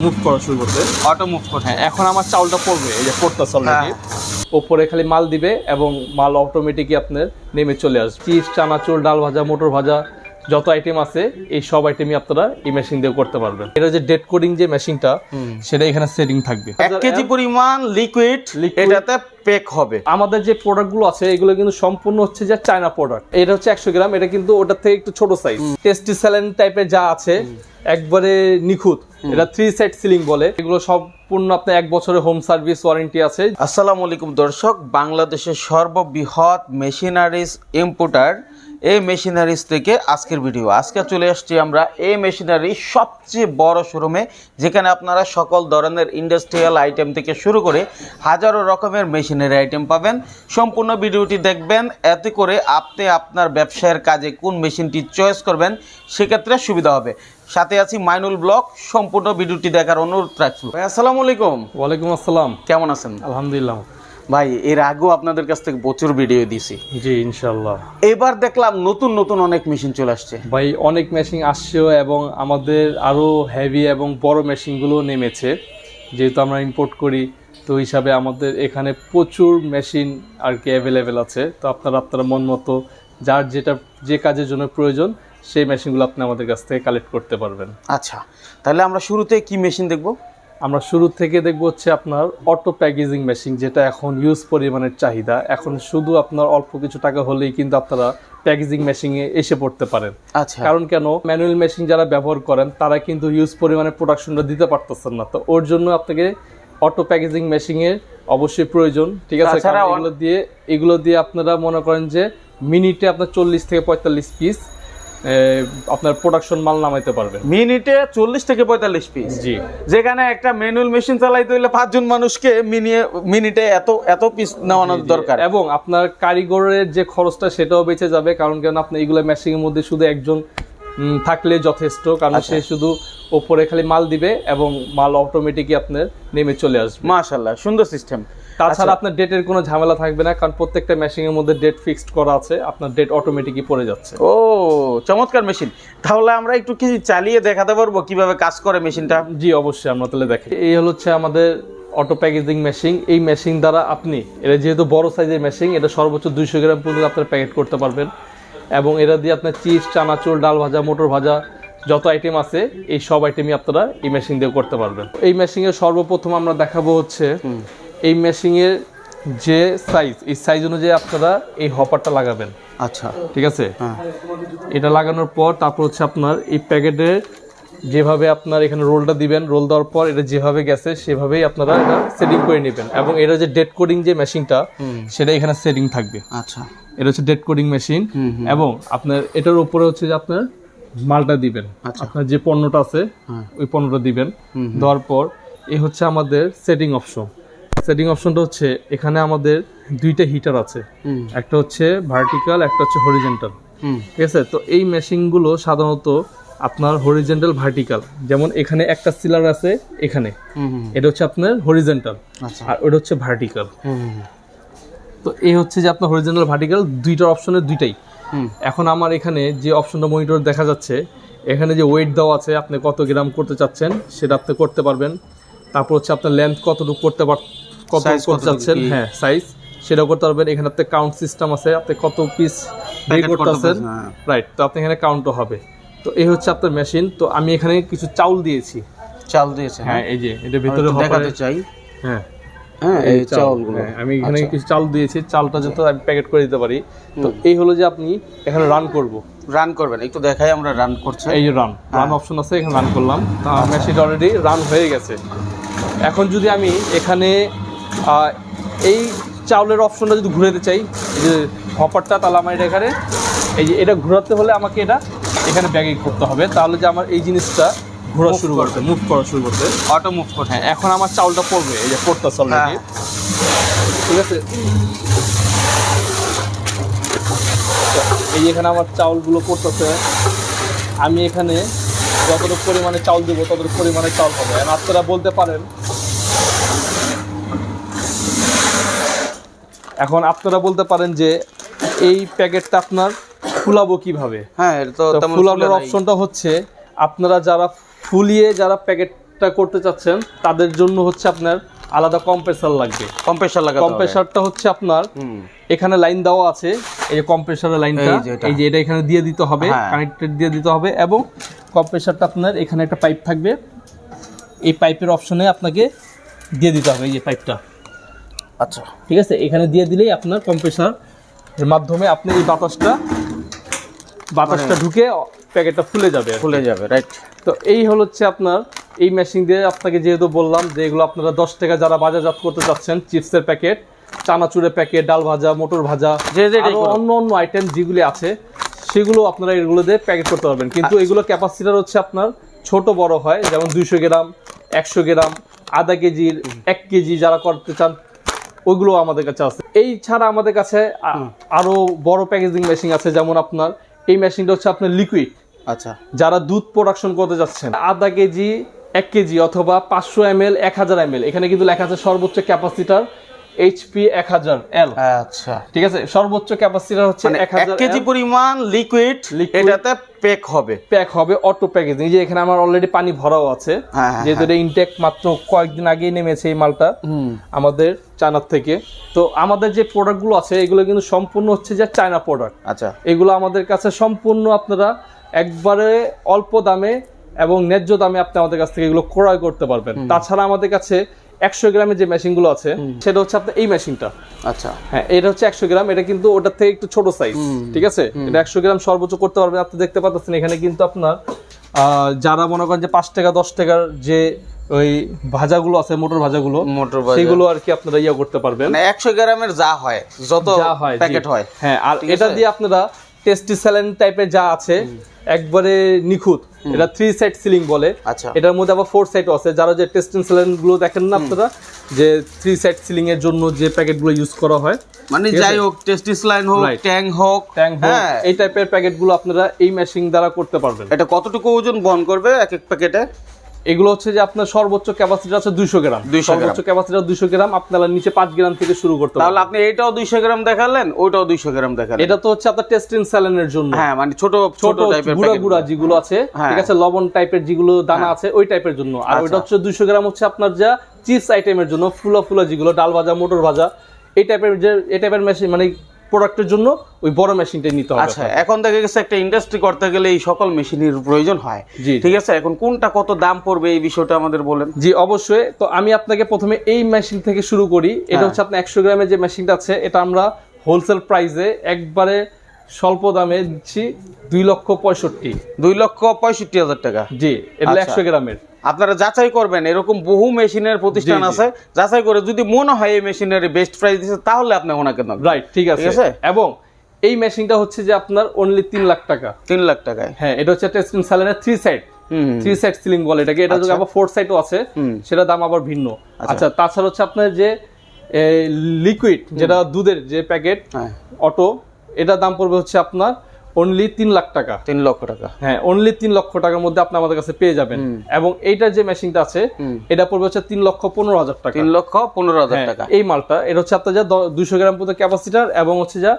Move করা শুরু করতে অটো মুভ করছে। হ্যাঁ এখন আমার চাউলটা পড়বে এই যে পড়তেছে অলরেডি হ্যাঁ। ওপরে খালি মাল দিবে এবং মাল অটোমেটিকই আপনার নেমে চলে আসবে। চিপস চানাচুর ডাল ভাজা মোটর ভাজা যত আইটেম আছে এই সব আইটেমই আপনারা এই মেশিন দিয়ে করতে পারবেন। এটা যে ডেট কোডিং যে মেশিনটা সেটা এখানে সেটিং থাকবে। এক কেজি পরিমাণ লিকুইড এটাতে পেক হবে। আমাদের যে প্রোডাক্টগুলো আছে এগুলো কিন্তু সম্পূর্ণ হচ্ছে যে চায়না প্রোডাক্ট এটা হচ্ছে একশো গ্রাম এটা কিন্তু ওটার থেকে একটু ছোট সাইজ টেস্টি স্যালেন টাইপের যা আছে একবারে নিখুঁত। এটা থ্রি সাইড সিলিং বলে। এগুলো সম্পূর্ণ আপনার এক বছরের হোম সার্ভিস ওয়ারেন্টি আছে। আসসালামু আলাইকুম দর্শক বাংলাদেশের সর্ববৃহৎ মেশিনারিজ ইম্পোর্টার এই মেশিনারিজ থেকে আজকের ভিডিও আজকে চলে আসছি আমরা এই মেশিনারি সবচেয়ে বড় শোরুমে যেখানে আপনারা সকল ধরনের ইন্ডাস্ট্রিয়াল আইটেম থেকে শুরু করে হাজারো রকমের মেশিনারি আইটেম পাবেন। সম্পূর্ণ ভিডিওটি দেখবেন এতে করে আপনি আপনার ব্যবসায়ের কাজে কোন মেশিনটি চয়েস করবেন সেক্ষেত্রে সুবিধা হবে। সাথে আছি মাইনুল ব্লক সম্পূর্ণ ভিডিওটি দেখার অনুরোধ রাখছি। আসসালামু আলাইকুম। ওয়ালাইকুম আসসালাম। কেমন আছেন? আলহামদুলিল্লাহ। ভাই এর আগেও আপনাদের কাছ থেকে প্রচুর ভিডিও দিছি। জি ইনশাল্লাহ এবার দেখলাম নতুন নতুন অনেক মেশিন চলে আসছে। ভাই অনেক মেশিন আসছেও এবং আমাদের আরও হেভি এবং বড় মেশিনগুলো নেমেছে। যেহেতু আমরা ইম্পোর্ট করি তো হিসাবে আমাদের এখানে প্রচুর মেশিন আর কি অ্যাভেলেবেল আছে। তো আপনারা আপনারা মন মতো যার যেটা যে কাজের জন্য প্রয়োজন সেই মেশিনগুলো আপনি আমাদের কাছ থেকে কালেক্ট করতে পারবেন। আচ্ছা তাহলে আমরা শুরুতে কি মেশিন দেখব? আমরা শুরু থেকে দেখব হচ্ছে আপনার অটো প্যাকেজিং মেশিন যেটা এখন ইউজ পরিমাণের চাহিদা। এখন শুধু আপনার অল্প কিছু টাকা হলেই কিন্তু আপনারা প্যাকেজিং মেশিনে এসে পড়তে পারেন। আচ্ছা। কারণ কেন? ম্যানুয়াল মেশিন যারা ব্যবহার করেন তারা কিন্তু ইউজ পরিমাণে প্রোডাকশনটা দিতে পারতেছেন না। তো ওর জন্য আপনাকে অটো প্যাকেজিং মেশিনের অবশ্যই প্রয়োজন ঠিক আছে? এগুলো দিয়ে এগুলো দিয়ে আপনারা মনে করেন যে মিনিটে আপনার চল্লিশ থেকে পঁয়তাল্লিশ পিস আপনার প্রোডাকশন মাল নামাইতে পারবেন। মিনিটে চল্লিশ থেকে পঁয়তাল্লিশ পিস জি। যেখানে একটা ম্যানুয়াল মেশিন চালাইতে হইলে পাঁচজন মানুষকে মিনিটে এত এত পিস নেওয়ানোর দরকার। এবং আপনার কারিগরের যে খরচটা সেটাও বেঁচে যাবে কারণ কেন আপনি এগুলো মেশিনের মধ্যে শুধু একজন থাকলে যথেষ্ট কারণ আচ্ছা। সে শুধু ওপরে খালি মাল দিবে এবং মাল অটোমেটিকই আপনার নেমে চলে আসবে। মাশাল্লাহ সুন্দর সিস্টেম তাছাড়া আপনার ডেটের কোনো ঝামেলা থাকবে না কারণ প্রত্যেকটা মেশিনের মধ্যে ডেট ফিক্সড করা আছে আপনার ডেট অটোমেটিকই পড়ে যাচ্ছে। ও চমৎকার মেশিন তাহলে আমরা একটু কি চালিয়ে দেখাতে পারব কীভাবে কাজ করে মেশিনটা জি অবশ্যই আমরা তাহলে দেখি এই হলো হচ্ছে আমাদের অটো প্যাকেজিং মেশিন এই মেশিন দ্বারা আপনি এটা যেহেতু বড় সাইজের মেশিন এটা সর্বোচ্চ দুইশো গ্রাম পর্যন্ত আপনার প্যাকেট করতে পারবেন। এবং এটা দিয়ে আপনার চিপস চানাচুর ডাল ভাজা মোটর ভাজা যত আইটেম আছে এই সব আইটেমই আপনারা এই মেশিন দিয়ে করতে পারবেন। এই মেশিনের সর্বপ্রথম আমরা দেখাবো হচ্ছে এই মেশিনের যে সাইজ এই সাইজ অনুযায়ী আপনারা এই হপারটা লাগাবেন। আচ্ছা। ঠিক আছে? হ্যাঁ। এটা লাগানোর পর তারপর হচ্ছে আপনার এই প্যাকেটে যেভাবে আপনার এখানে রোলটা দিবেন রোল দেওয়ার পর এটা যেভাবে গেছে সেভাবেই আপনারা এটা সেটিং করে নেবেন। এবং এটা যে ডেট কোডিং যে মেশিনটা সেটা এখানে সেটিং থাকবে। আচ্ছা। এটা হচ্ছে ডেট কোডিং মেশিন। এবং আপনার এটার উপরে হচ্ছে যে আপনার মালটা দিবেন। আচ্ছা। আপনার যে পণ্যটা আছে হ্যাঁ। ওই পণ্যটা দিবেন। দেওয়ার পর এই হচ্ছে আমাদের সেটিং অপশন সেটিং অপশনটা হচ্ছে এখানে আমাদের দুইটা হিটার আছে। একটা হচ্ছে ভার্টিক্যাল একটা হচ্ছে হরিজেন্টাল ঠিক আছে? তো এই মেশিনগুলো সাধারণত আপনার হরিজেন্টাল ভার্টিক্যাল যেমন এখানে একটা সিলার আছে এখানে। এটা হচ্ছে আপনার হরিজেন্টাল আচ্ছা। আর ওটা হচ্ছে ভার্টিক্যাল তো এই হচ্ছে যে আপনার হরিজেন্টাল ভার্টিক্যাল দুইটার অপশনের দুইটাই। এখন আমার এখানে যে অপশনটা মনিটর দেখা যাচ্ছে এখানে যে ওয়েট দেওয়া আছে আপনি কত গ্রাম করতে চাচ্ছেন সেটা আপনি করতে পারবেন। তারপর হচ্ছে আপনার লেন্থ কতটুকু করতে পার কত করতে চাচ্ছেন হ্যাঁ সাইজ সেটাও করতে পারবেন। এখানে আপনি কাউন্ট সিস্টেম আছে আপনি কত পিস করতেছেন। রাইট তো আপনি এখানে কাউন্টও হবে। তো এই হচ্ছে আপনার মেশিন তো আমি এখানে কিছু চাউল দিয়েছি। চাল দিয়েছে হ্যাঁ এই যে এটা ভিতরে দেখাতে চাই। হ্যাঁ। হ্যাঁ এই চাউলগুলো। হ্যাঁ, আমি এখানে আচ্ছা। কিছু চাল দিয়েছি। চালটা যাতে আমি প্যাকেট করে দিতে পারি। তো এই হলো যে আপনি এখানে রান করব। রান করবেন। একটু দেখাই আমরা রান করছে। এই যে রান রান অপশন আছে এখানে রান করলাম। তা মেশিন অলরেডি রান হয়ে গেছে। এখন যদি আমি এখানে এই চাউলের অপশনটা যদি ঘুরাতে চাই এই যে হপারটা তাহলে আমার এটা এখানে এই যে এটা ঘোরাতে হলে আমাকে এটা এখানে ব্যাগে করতে হবে। তাহলে যে আমার এই জিনিসটা ঘোরা শুরু করতে মুভ করা শুরু করতে অটো মুভ করছে হ্যাঁ এখন আমার চাউলটা পড়বে এই যে পড়তে অলরেডি হ্যাঁ। ঠিক আছে? এই যে এখানে আমার চাউলগুলো পড়তেছে। আমি এখানে যতটুকু পরিমাণে চাউল দেবো ততটুকু পরিমাণে চাউল হবে। আর আপনারা বলতে পারেন এখন আপনারা বলতে পারেন যে এই প্যাকেটটা আপনার ফুলাবো কীভাবে? হ্যাঁ তো ফুলানোর অপশনটা হচ্ছে আপনারা যারা ফুলিয়ে যারা প্যাকেটটা করতে চাচ্ছেন তাদের জন্য হচ্ছে আপনার আলাদা কম্প্রেসার লাগবে। কম্প্রেসার লাগবে কম্প্রেসারটা হচ্ছে আপনার এখানে লাইন দেওয়া আছে এই যে কম্প্রেসারের লাইনটা এই যে এটা। এই যে এটা এখানে দিয়ে দিতে হবে হ্যাঁ। কানেক্টেড দিয়ে দিতে হবে এবং কম্প্রেসারটা আপনার এখানে একটা পাইপ থাকবে এই পাইপের অপশনে আপনাকে দিয়ে দিতে হবে এই যে পাইপটা। আচ্ছা ঠিক আছে এখানে দিয়ে দিলেই আপনার কম্প্রেসার এর মাধ্যমে আপনি এই বাতাসটা বাতাসটা ঢুকে প্যাকেটটা ফুলে যাবে ফুলে যাবে রাইট তো এই হলো হচ্ছে আপনার এই মেশিন দিয়ে আপনাকে যেহেতু বললাম যে এগুলো আপনারা দশ টাকা যারা বাজারজাত করতে চাচ্ছেন চিপসের প্যাকেট চানাচুরের প্যাকেট ডাল ভাজা মটর ভাজা যে। অন্য অন্য আইটেম যেগুলি আছে সেগুলো আপনারা এগুলো দিয়ে প্যাকেট করতে পারবেন কিন্তু আচ্ছা। এগুলো ক্যাপাসিটার হচ্ছে আপনার ছোট বড় হয় যেমন দুইশো গ্রাম একশো গ্রাম আধা কেজির এক কেজি যারা করতে চান ওইগুলো আমাদের কাছে আছে। এই ছাড়া আমাদের কাছে আরও বড় প্যাকেজিং মেশিন আছে যেমন আপনার এই মেশিনটা হচ্ছে আপনার লিকুইড আচ্ছা। যারা দুধ প্রোডাকশন করতে যাচ্ছেন আধা কেজি এক কেজি অথবা পাঁচশো এম এল এক হাজার এম এল এখানে কিন্তু লেখা আছে সর্বোচ্চ ক্যাপাসিটার এইচপি এক হাজার এল আচ্ছা। ঠিক আছে? সর্বোচ্চ ক্যাপাসিটার হচ্ছে মানে এক হাজার কেজি পরিমাণ লিকুইড এটাতে পেক হবে। প্যাক হবে অটো প্যাকেজিং যে এখানে আমার অলরেডি পানি ভরাও আছে। হ্যাঁ, হ্যাঁ, যেহেতু এটা ইনটেক মাত্র কয়েকদিন আগেই নেমেছে এই মালটা আমাদের চায়নার থেকে। তো আমাদের যে প্রোডাক্টগুলো আছে এগুলো কিন্তু সম্পূর্ণ হচ্ছে যে চায়না প্রোডাক্ট আচ্ছা। এগুলো আমাদের কাছে সম্পূর্ণ আপনারা একবারে অল্প দামে এবং ন্যায্য দামে আপনি আমাদের কাছ থেকে এগুলো ক্রয় করতে পারবেন। তাছাড়া আমাদের কাছে একশো গ্রামের যে মেশিনগুলো আছে সেটা হচ্ছে আপনার এই মেশিনটা। আচ্ছা। হ্যাঁ এটা হচ্ছে একশো গ্রাম এটা কিন্তু ওটার থেকে একটু ছোট সাইজ ঠিক আছে? এটা একশো গ্রাম সর্বোচ্চ করতে পারবেন আপনি দেখতে পাচ্ছেন এখানে কিন্তু আপনার যারা মনে করেন যে পাঁচ টাকা দশ টাকার যে ওই ভাজাগুলো আছে মোটর ভাজাগুলো মোটর সেগুলো আর কি আপনারা ইয়া করতে পারবেন। মানে একশো গ্রামের যা হয় যত যা হয় প্যাকেট হয় হ্যাঁ আর এটা দিয়ে আপনারা টেস্টি স্যালেন টাইপের যা আছে একবারে নিখুঁত। এটা থ্রি সাইড সিলিং বলে। আচ্ছা। এটার মধ্যে আবার ফোর সাইড আছে। যারা যে টেস্টিং সিলিংগুলো দেখেন না আপনারা যে থ্রি সাইড সিলিং এর জন্য যে প্যাকেটগুলো ইউজ করা হয় মানে যাই হোক টেস্টিং লাইন হোক ট্যাং হোক ট্যাং হোক এই টাইপের প্যাকেটগুলো আপনারা এই মেশিন দ্বারা করতে পারবেন। এটা কতটুকু ওজন বহন করবে এক এক প্যাকেটে? এগুলো হচ্ছে যে আপনার সর্বোচ্চ ক্যাপাসিটি আছে দুইশো গ্রাম। 200 গ্রাম। সর্বোচ্চ ক্যাপাসিটি দুইশো গ্রাম আপনারা নিচে পাঁচ গ্রাম থেকে শুরু করতে তাহলে আপনি এটাও দুইশো গ্রাম দেখালেন ওইটাও দুইশো গ্রাম দেখালেন। এটা তো হচ্ছে আপনার টেস্টিং স্যালেনের জন্য। হ্যাঁ মানে ছোট ছোট টাইপের গুড়া গুড়া যেগুলো আছে হ্যাঁ। ঠিক আছে লবণ টাইপের যেগুলো দানা আছে ওই টাইপের জন্য। আর আচ্ছা। ওইটা হচ্ছে দুইশো গ্রাম হচ্ছে আপনার যা চিপস আইটেমের জন্য ফুলা ফুলা যেগুলো ডাল ভাজা মোটর ভাজা এই টাইপের যে এই টাইপের মেশিন মানে প্রোডাক্টের জন্য ওই বড় মেশিনটাই নিতে হবে আচ্ছা এখন দেখা গেছে একটা ইন্ডাস্ট্রি করতে গেলে এই সকল মেশিনের প্রয়োজন হয়। জি। ঠিক আছে? এখন কোনটা কত দাম পড়বে এই বিষয়টা আমাদের বলেন। জি অবশ্যই। তো আমি আপনাকে প্রথমে এই মেশিন থেকে শুরু করি। এটা হ্যাঁ। হচ্ছে আপনার একশো গ্রামের যে মেশিনটা আছে এটা আমরা হোলসেল প্রাইসে একবারে স্বল্প দামে দিচ্ছি দুই লক্ষ পঁয়ষট্টি। দুই লক্ষ পঁয়ষট্টি হাজার টাকা? জি এটা আচ্ছা। একশো গ্রামের। আপনারা যাচাই করবেন এরকম বহু মেশিনের প্রতিষ্ঠান। আছে। যাচাই করে যদি মনে হয় এই মেশিনের বেস্ট প্রাইস দিচ্ছে তাহলে আপনি ওনাকে রাইট ঠিক আছে। এবং এই মেশিনটা হচ্ছে যে আপনার অনলি তিন লাখ টাকা। তিন লাখ টাকায়। হ্যাঁ এটা হচ্ছে testing স্যালেনের three side hmm three side sealing বলে এটাকে এটা যদি আচ্ছা। আবার ফোর সাইডও আছে। সেটা দাম আবার ভিন্ন। আচ্ছা। আচ্ছা তাছাড়া হচ্ছে আপনার যে লিকুইড যেটা দুধের যে প্যাকেট অটো এটার দাম পড়বে হচ্ছে আপনার অনলি তিন লাখ টাকা। তিন লক্ষ টাকা। হ্যাঁ অনলি তিন লক্ষ টাকার মধ্যে আপনি আমাদের কাছে পেয়ে যাবেন। এবং এইটার যে মেশিনটা আছে এটা পড়বে হচ্ছে তিন লক্ষ পনেরো হাজার টাকা। তিন লক্ষ পনেরো হাজার হ্যাঁ, টাকা। এই মালটা এটা হচ্ছে আপনার যা দুইশো গ্রাম পর্যন্ত ক্যাপাসিটার এবং হচ্ছে যা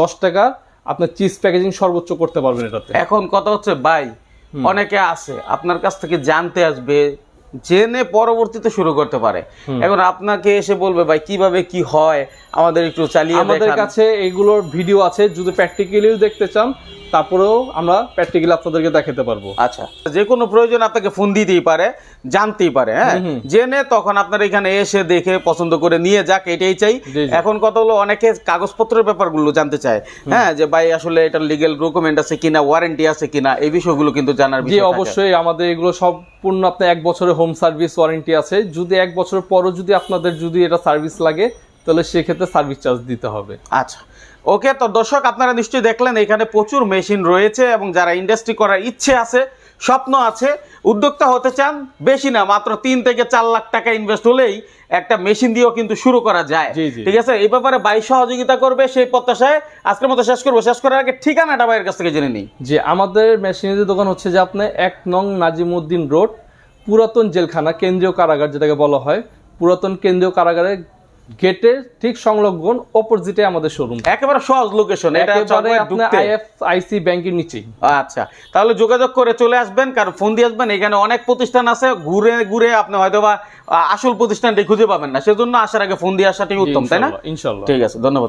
দশ টাকা আপনার চিজ প্যাকেজিং সর্বোচ্চ করতে পারবেন এটাতে। এখন কথা হচ্ছে বাই অনেকে আছে আপনার কাছ থেকে জানতে আসবে জেনে পরবর্তীতে শুরু করতে পারে। এখন আপনাকে এসে বলবে ভাই কীভাবে কি হয়? আমাদের একটু চালিয়ে আমাদের কাছে এগুলোর ভিডিও আছে। যদি প্র্যাকটিক্যালিও দেখতে চান তারপরেও আমরা প্র্যাকটিক্যালি আপনাদেরকে দেখাতে পারব। আচ্ছা যে কোনো প্রয়োজন আপনাকে ফোন দিতেই পারে জানতেই পারে হ্যাঁ। জেনে তখন আপনার এখানে এসে দেখে পছন্দ করে নিয়ে যাক এটাই চাই। এখন কথা হলো অনেকে কাগজপত্রের ব্যাপারগুলো জানতে চায় হ্যাঁ? যে ভাই আসলে এটা লিগেল ডকুমেন্ট আছে কিনা ওয়ারেন্টি আছে কিনা এই বিষয়গুলো কিন্তু জানার বিষয়। অবশ্যই আমাদের এগুলো সম্পূর্ণ আপনার এক বছরের হোম সার্ভিস ওয়ারেন্টি আছে। যদি এক বছরের পরও যদি আপনাদের যদি এটা সার্ভিস লাগে তাহলে সেক্ষেত্রে সার্ভিস চার্জ দিতে হবে। আচ্ছা ওকে তো দর্শক আপনারা নিশ্চয়ই দেখলেন এখানে প্রচুর মেশিন রয়েছে এবং যারা ইন্ডাস্ট্রি করার ইচ্ছে আছে স্বপ্ন আছে উদ্যোক্তা হতে চান বেশি না মাত্র তিন থেকে চার লাখ টাকা ইনভেস্ট হলেই একটা মেশিন দিয়েও কিন্তু শুরু করা যায়। ঠিক আছে? এই ব্যাপারে বাই সহযোগিতা করবে সেই প্রত্যাশায় আজকের মতো শেষ করব। শেষ করার আগে ঠিকানাটা ভাইয়ের কাছ থেকে জেনে নিই। যে আমাদের মেশিনারি দোকান হচ্ছে যে আপনি এক নং নাজিমুদ্দিন রোড পুরাতন জেলখানা কেন্দ্রীয় কারাগার যেটাকে বলা হয়। পুরাতন কেন্দ্রীয় কারাগারের গেটের ঠিক সংলগ্ন অপোজিটে আমাদের শোরুম একেবারে সহজ লোকেশন এটা হচ্ছে একেবারে আপনার আইএফআইসি ব্যাংকের নিচে আচ্ছা তাহলে যোগাযোগ করে চলে আসবেন কারণ ফোন দিয়ে আসবেন এখানে অনেক প্রতিষ্ঠান আছে ঘুরে ঘুরে আপনি হয়তোবা আসল প্রতিষ্ঠানটি খুঁজে পাবেন না। সেজন্য আসার আগে ফোন দিয়ে আসাটাই উত্তম তাই না? ইনশাআল্লাহ ইনশাল্লাহ। ঠিক আছে ধন্যবাদ।